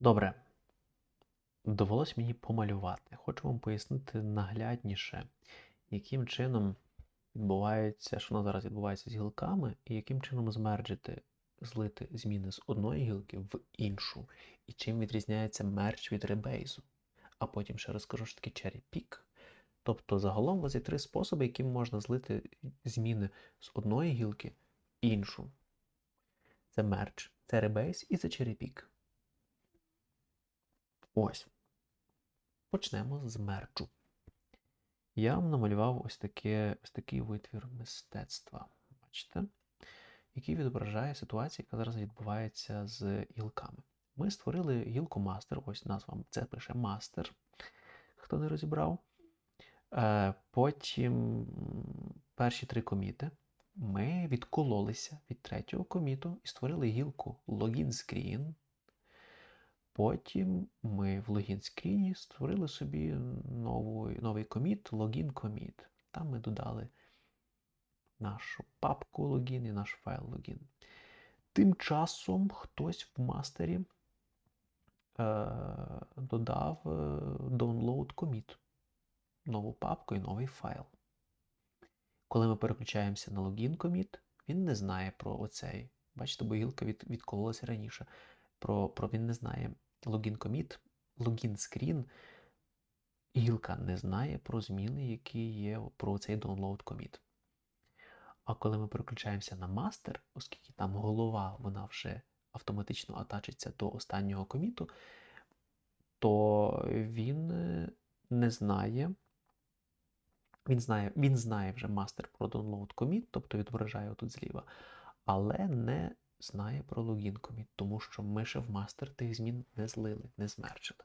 Добре. Довелось мені помалювати. Хочу вам пояснити наглядніше, яким чином відбувається, що воно зараз відбувається з гілками, і яким чином змерджити, злити зміни з одної гілки в іншу, і чим відрізняється мерч від ребейзу. А потім ще розкажу, що таке cherry pick. Тобто, загалом у вас є три способи, яким можна злити зміни з одної гілки в іншу. Це мерч, це ребейс і це pick. Ось. Почнемо з мерчу. Я вам намалював ось, таке, ось такий витвір мистецтва. Бачите? Який відображає ситуацію, яка зараз відбувається з гілками. Ми створили гілку мастер, ось назва це пише мастер, хто не розібрав. Е, Потім перші три коміти ми відкололися від третього коміту і створили гілку login screen. Потім ми в login screen створили собі новий, новий коміт, login commit. Там ми додали нашу папку логін і наш файл логін. Тим часом хтось в мастері е, додав е, download commit, нову папку і новий файл. Коли ми переключаємося на login commit, він не знає про оцей. Бачите, бо гілка від, відкололася раніше. Про, про він не знає login commit, login screen. Гілка не знає про зміни, які є про цей download commit. А коли ми переключаємося на мастер, оскільки там голова вона вже автоматично атачиться до останнього коміту, то він е, не знає. Він знає він знає вже мастер про download commit, тобто відображає тут зліва, але не знає про логін commit, тому що ми ще в мастер тих змін не злили, не змерчили.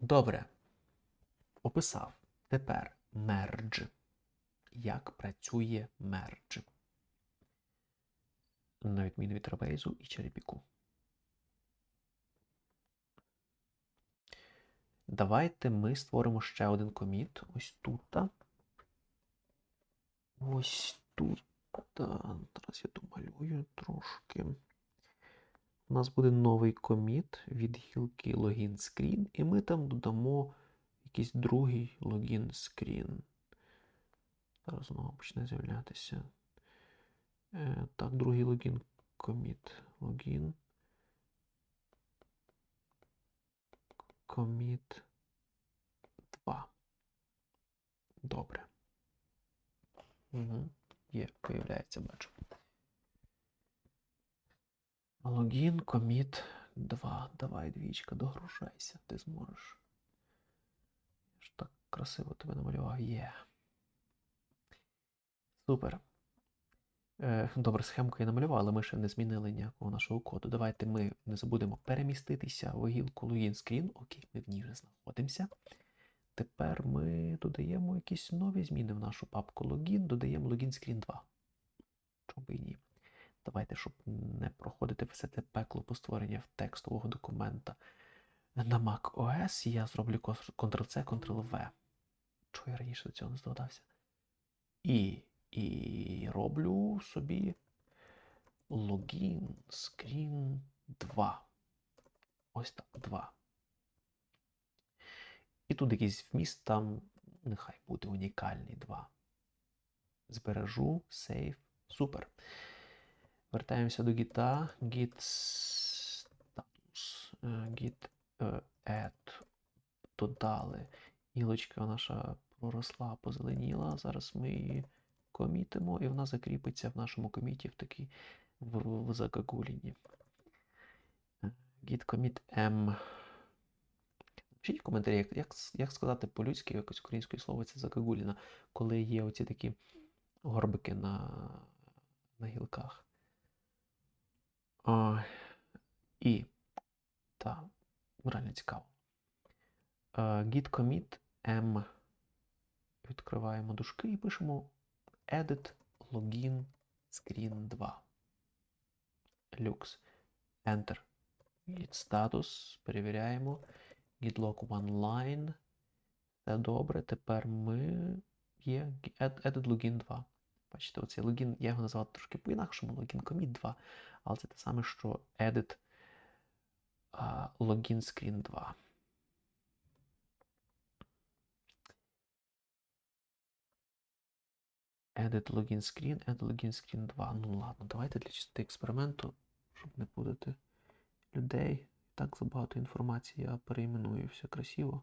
Добре. Описав. Тепер мердж. Як працює мердж? На відміну від трапейзу і черепіку. Давайте ми створимо ще один коміт. Ось тут. Ось тут. Зараз я домалюю трошки. У нас буде новий коміт від гілки login screen, і ми там додамо якийсь другий login screen. Зараз знову почне з'являтися. Е, Так, другий логін commit. Login. Commit 2. Добре. Угу. Є, появляється, бачу. Логін, коміт 2. Давай, двічка, догружайся, ти зможеш. Ж так красиво тебе намалював. Є. Супер. Е, Добре, схемку я намалював, але ми ще не змінили ніякого нашого коду. Давайте ми не забудемо переміститися в гілку Login Screen. Окей, ми в ній вже знаходимося. Тепер ми додаємо якісь нові зміни в нашу папку Login, додаємо Login Screen 2. Чому і ні? Давайте, щоб не проходити все це пекло по створенню текстового документа на Mac OS, я зроблю Ctrl-C, Ctrl-V. Чого я раніше до цього не здогадався? І, і роблю собі Login Screen 2. Ось так, 2. І тут якийсь вміст там, нехай буде унікальний 2. Збережу, сейф, супер. Вертаємося до гіта. Git status. Git add. Додали. Гілочка наша проросла, позеленіла. Зараз ми її комітимо, і вона закріпиться в нашому коміті в такій в, в загагуліні. Git commit m. Пишіть в коментарі, як, як, як сказати по-людськи, якось українською слово це загагуліна, коли є оці такі горбики на, на гілках. О, і та, реально цікаво. Git commit m. Відкриваємо дужки і пишемо edit login screen 2. Lux. Enter. Git status. Перевіряємо. Git log one line. Все добре. Тепер ми є edit login 2. Бачите, оцей логін, я його назвав трошки по-інакшому, логін commit 2, але це те саме, що edit login screen 2. Edit login screen, edit login screen 2. Ну ладно, давайте для чистоти експерименту, щоб не путати людей. Так забагато інформації я перейменую все красиво.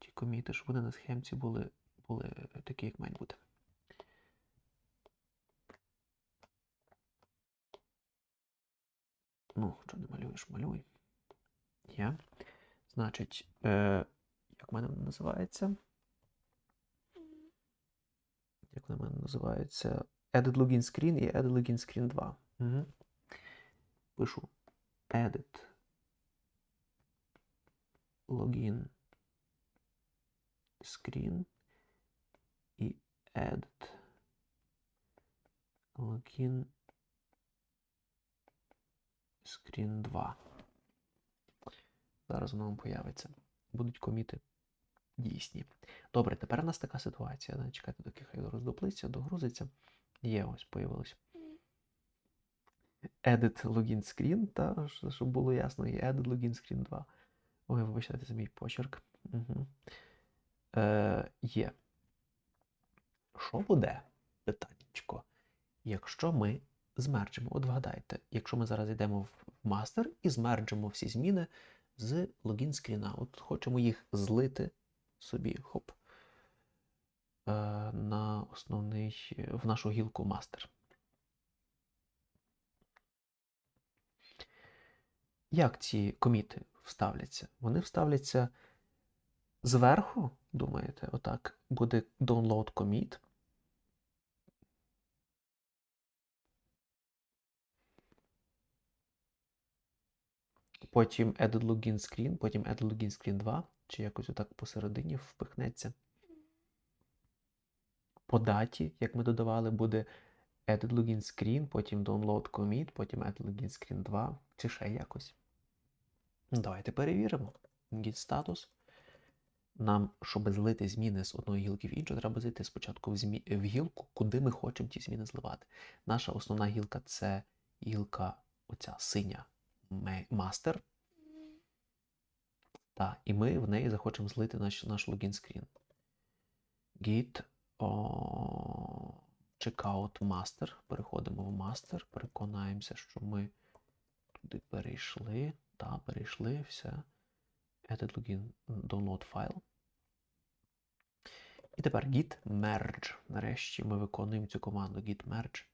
Ті коміти, щоб вони на схемці були, були такі, як мають бути. Ну, що не малюєш, малюй. Є. Значить, е, як в мене воно називається? Як воно в мене називається? Edit Login Screen і Edit Login Screen 2. Угу. Пишу Edit Login Screen і Edit Login Screen 2. Зараз воно вам появиться. Будуть коміти дійсні. Добре, тепер у нас така ситуація. Чекайте, доки хай роздоплиться, догрузиться. Є, ось появилось. Edit Login Screen, та, щоб було ясно, і Edit Login Screen 2. Ой, вибачайте за мій почерк. Угу. Е, Є. Що буде? Питаннячко. Якщо ми змерджимо, от вгадайте, якщо ми зараз йдемо в мастер і змерджимо всі зміни з логін скріна. От хочемо їх злити собі, хоп, е, на основний, в нашу гілку мастер. Як ці коміти вставляться? Вони вставляться зверху, думаєте, отак, буде download commit. Потім Added Login Screen, потім Added Login Screen 2, чи якось отак посередині впихнеться. По даті, як ми додавали, буде Added Login Screen, потім Download Commit, потім Added Login Screen 2, чи ще якось. Давайте перевіримо. Git status. Нам, щоб злити зміни з одної гілки в іншу, треба зайти спочатку в, змі... в гілку, куди ми хочемо ті зміни зливати. Наша основна гілка це гілка оця синя мастер. Так, і ми в неї захочемо злити наш наш логін скрін. Git о, checkout master. Переходимо в master, переконаємося, що ми туди перейшли. Так, перейшли, все. Edit login, download файл. І тепер git merge. Нарешті ми виконуємо цю команду git merge.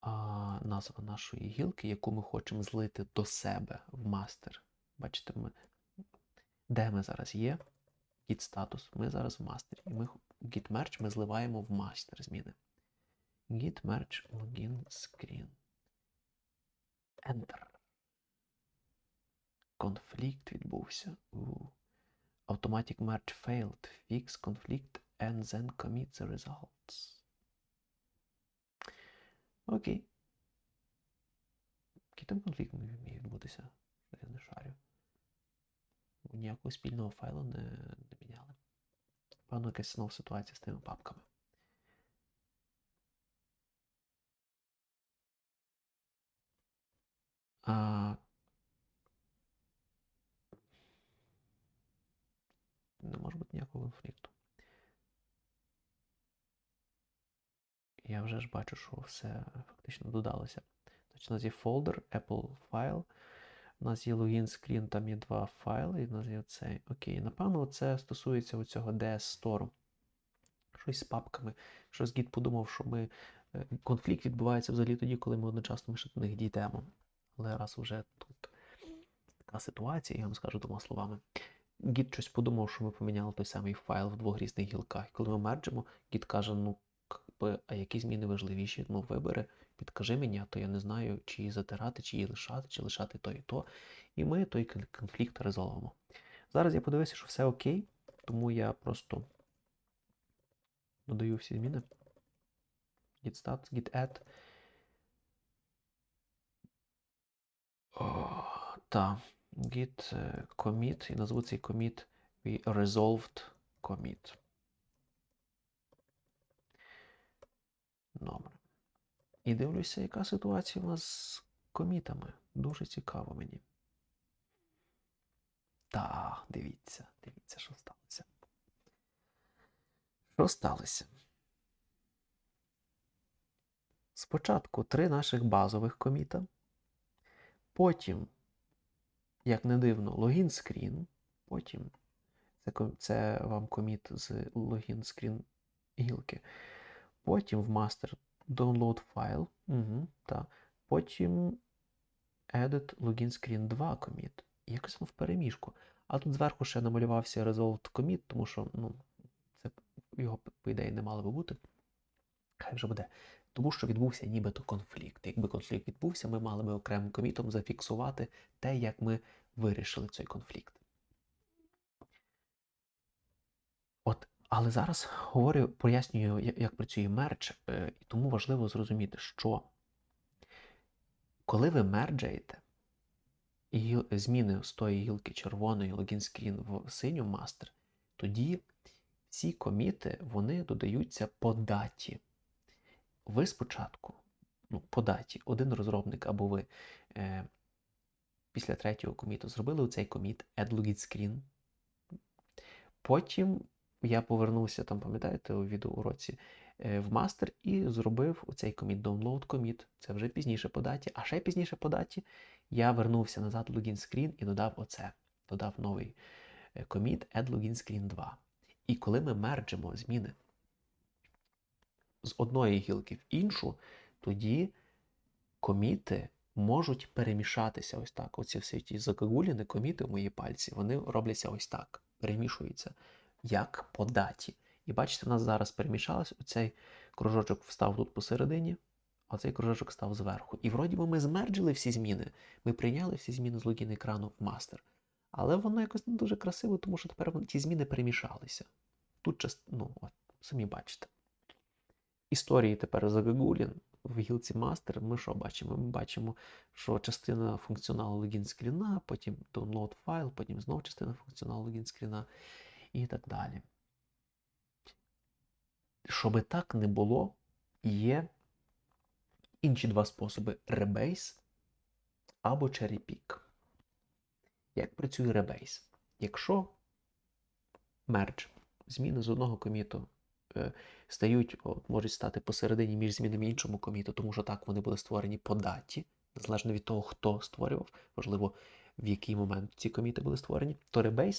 А, назва нашої гілки, яку ми хочемо злити до себе в мастер. Бачите, ми, де ми зараз є? Git статус. Ми зараз в мастері. І ми git merge ми зливаємо в мастер зміни. Git merge login screen. Enter. Конфлікт відбувся. Automatic merge failed. Fix conflict and then commit the results. Окей. Який там конфлікт міг відбутися? Я не шарю. Ніякого спільного файлу не, не міняли. Певно, якась знов ситуація з тими папками. А... Не може бути ніякого конфлікту. Я вже ж бачу, що все фактично додалося. Значить, у нас є фолдер, Apple файл. У нас є логін скрін, там є два файли, і в нас є цей. Окей, напевно, це стосується цього DS Store. Щось з папками. Щось Git подумав, що ми е, конфлікт відбувається взагалі тоді, коли ми одночасно ми ще до них дійдемо. Але раз вже тут така ситуація, я вам скажу двома словами. Git щось подумав, що ми поміняли той самий файл в двох різних гілках. Коли ми мерджимо, Git каже, ну, а які зміни важливіші? Ну, вибери, підкажи мені, а то я не знаю, чи її затирати, чи її лишати, чи лишати то і то. І ми той конфлікт резолвимо. Зараз я подивився, що все окей, тому я просто додаю всі зміни. Git stat, git add. Так, git commit і назву цей commit resolved commit. номером. І дивлюся, яка ситуація у нас з комітами. Дуже цікаво мені. Так, дивіться, дивіться, що сталося. Що сталося? Спочатку три наших базових коміта. Потім, як не дивно, логін скрін. Потім це, це вам коміт з логін скрін гілки. Потім в мастер download файл. Угу. Потім edit login screen 2 коміт. Якось в переміжку. А тут зверху ще намалювався resolved commit, тому що ну, це його, по ідеї, не мало би бути. Хай вже буде. Тому що відбувся нібито конфлікт. Якби конфлікт відбувся, ми мали би окремим комітом зафіксувати те, як ми вирішили цей конфлікт. От, але зараз говорю, пояснюю, як працює мердж, е, і тому важливо зрозуміти, що коли ви мерджаєте гіл- зміни з тої гілки червоної логін скрін в синю мастер, тоді ці коміти вони додаються по даті. Ви спочатку, ну, по даті, один розробник або ви е, після третього коміту зробили цей коміт add login screen. Потім я повернувся там, пам'ятаєте, у відеоуроці е, в мастер і зробив оцей коміт download commit. Це вже пізніше по даті. А ще пізніше по даті я вернувся назад в login screen і додав оце. Додав новий е, коміт add login screen 2. І коли ми мерджимо зміни з одної гілки в іншу, тоді коміти можуть перемішатися ось так. Оці всі ті загогуліни, коміти в мої пальці, вони робляться ось так, перемішуються, як по даті. І бачите, в нас зараз перемішалось, оцей кружочок встав тут посередині, а цей кружочок став зверху. І вроді би ми змерджили всі зміни, ми прийняли всі зміни з логін екрану в мастер. Але воно якось не дуже красиво, тому що тепер ті зміни перемішалися. Тут ну, от, самі бачите. Історії тепер загагулін в гілці мастер. Ми що бачимо? Ми бачимо, що частина функціоналу логін скріна, потім download файл, потім знову частина функціоналу логін скріна і так далі. Щоби так не було, є інші два способи: Rebase або Cherry Pick. Як працює Rebase? Якщо мердж, зміни з одного коміту стають, от, можуть стати посередині між змінами іншому коміту, тому що так вони були створені по даті, незалежно від того, хто створював, можливо, в який момент ці коміти були створені, то він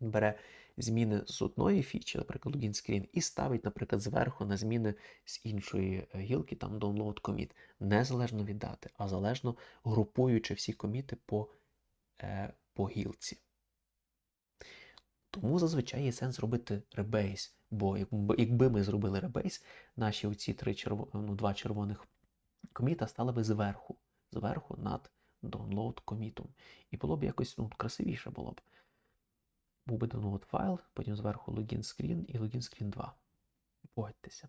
бере зміни з одної фічі, наприклад, login screen, і ставить, наприклад, зверху на зміни з іншої е, гілки, там download commit, незалежно від дати, а залежно групуючи всі коміти по, е, по гілці. Тому зазвичай є сенс робити ребейс, бо якби, ми зробили ребейс, наші оці три черво, ну, два червоних коміта стали би зверху, зверху над download комітом. І було б якось ну, красивіше було б. Був би download файл, потім зверху login screen і login screen 2. Погодьтеся.